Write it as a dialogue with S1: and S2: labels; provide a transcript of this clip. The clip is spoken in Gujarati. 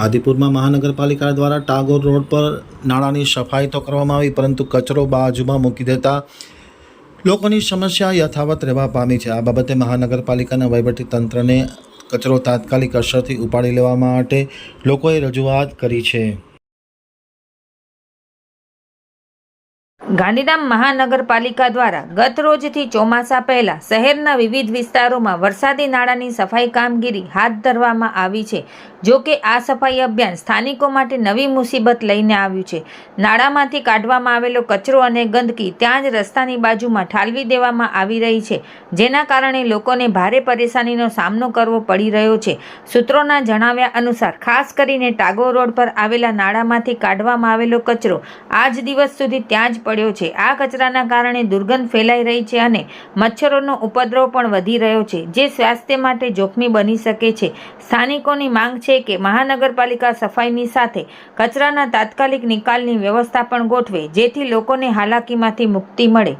S1: આદિપુરમાં મહાનગરપાલિકા દ્વારા ટાગોર રોડ પર નાળાની સફાઈ તો કરવામાં આવી, પરંતુ કચરો બાજુમાં મૂકી દેતા લોકોની સમસ્યા યથાવત રહેવા પામી છે. આ બાબતે મહાનગરપાલિકાના વહીવટી તંત્રને કચરો તાત્કાલિક અસરથી ઉપાડી લેવા માટે લોકોએ રજૂઆત કરી છે.
S2: ગાંધીધામ મહાનગરપાલિકા દ્વારા ગત રોજથી ચોમાસા પહેલા શહેરના વિવિધ વિસ્તારોમાં વરસાદી નાળાની સફાઈ કામગીરી હાથ ધરવામાં આવી છે. જો કે આ સફાઈ અભિયાન સ્થાનિકો માટે નવી મુસીબત લઈને આવ્યું છે. નાળામાંથી કાઢવામાં આવેલો કચરો અને ગંદકી ત્યાં જ રસ્તાની બાજુમાં ઠાલવી દેવામાં આવી રહી છે, જેના કારણે લોકોને ભારે પરેશાનીનો સામનો કરવો પડી રહ્યો છે. સૂત્રોના જણાવ્યા અનુસાર, ખાસ કરીને ટાગોર રોડ પર આવેલા નાળામાંથી કાઢવામાં આવેલો કચરો આજ દિવસ સુધી ત્યાં જ પડ્યો છે. આ કચરાના કારણે દુર્ગંધ ફેલાઈ રહી છે અને મચ્છરોનો ઉપદ્રવ પણ વધી રહ્યો છે, જે સ્વાસ્થ્ય માટે જોખમી બની શકે છે. સ્થાનિકોની માંગ છે કે મહાનગરપાલિકા સફાઈની સાથે કચરાના તાત્કાલિક નિકાલની વ્યવસ્થા પણ ગોઠવે, જેથી લોકોને હાલાકીમાંથી મુક્તિ મળે.